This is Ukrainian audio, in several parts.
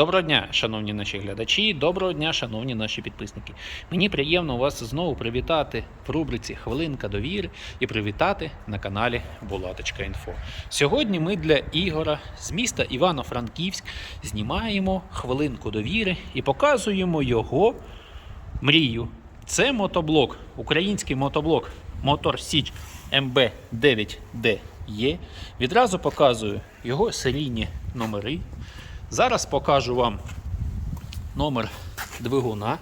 Доброго дня, шановні наші глядачі, доброго дня, шановні наші підписники. Мені приємно вас знову привітати в рубриці Хвилинка довіри і привітати на каналі Булаточка.Інфо. Сьогодні ми для Ігора з міста Івано-Франківськ знімаємо хвилинку довіри і показуємо його мрію. Це мотоблок, український мотоблок Мотор Січ МБ9DE. Відразу показую його серійні номери. Зараз покажу вам номер двигуна.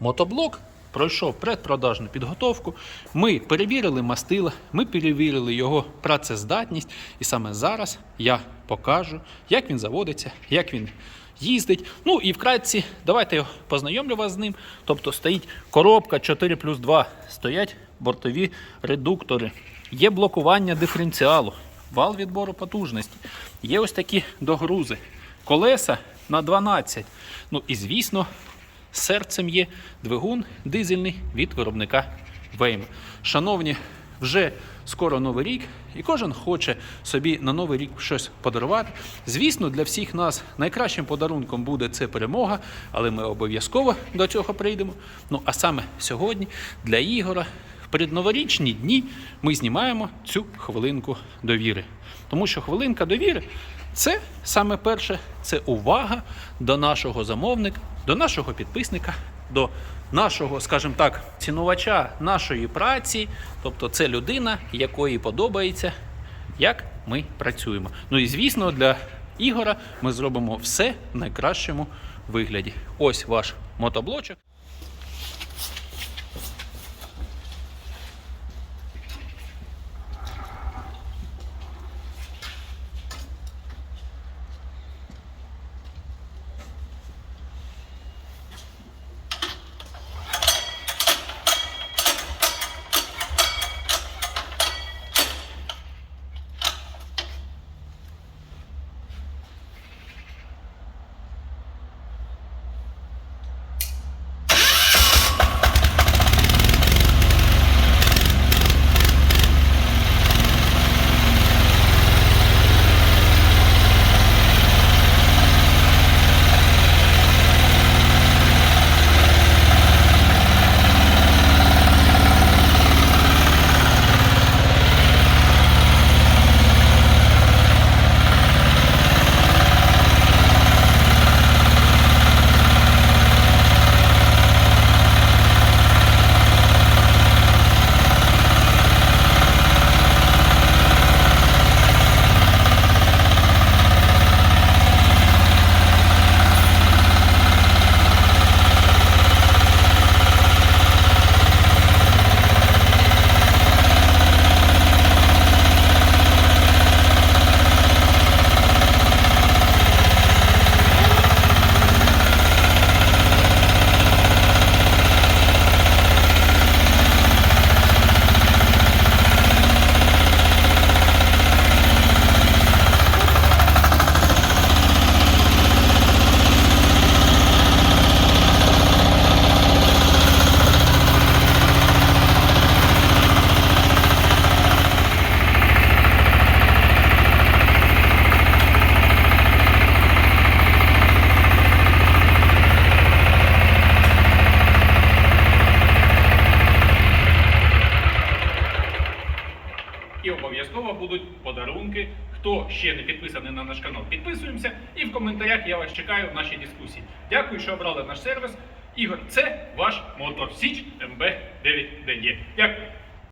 Мотоблок пройшов предпродажну підготовку. Ми перевірили мастила, ми перевірили його працездатність. І саме зараз я покажу, як він заводиться, як він їздить. Ну і вкратці, давайте я познайомлю вас з ним. Тобто стоїть коробка 4 плюс 2, стоять бортові редуктори, є блокування диференціалу, вал відбору потужності, є ось такі догрузи, колеса на 12. Ну і звісно, серцем є двигун дизельний від виробника Вейм. Шановні, вже скоро новий рік, і кожен хоче собі на новий рік щось подарувати. Звісно, для всіх нас найкращим подарунком буде це перемога, але ми обов'язково до цього прийдемо. Ну а саме сьогодні для Ігора передноворічні дні ми знімаємо цю хвилинку довіри. Тому що хвилинка довіри це саме перше, це увага до нашого замовника, до нашого підписника, до нашого, скажімо так, цінувача нашої праці. Тобто це людина, якої подобається, як ми працюємо. Ну і звісно, для Ігора ми зробимо все в найкращому вигляді. Ось ваш мотоблочок. Обов'язково будуть подарунки. Хто ще не підписаний на наш канал, підписуємося. І в коментарях я вас чекаю в нашій дискусії. Дякую, що обрали наш сервіс. Ігор, це ваш мотор Січ МБ9DE. Дякую.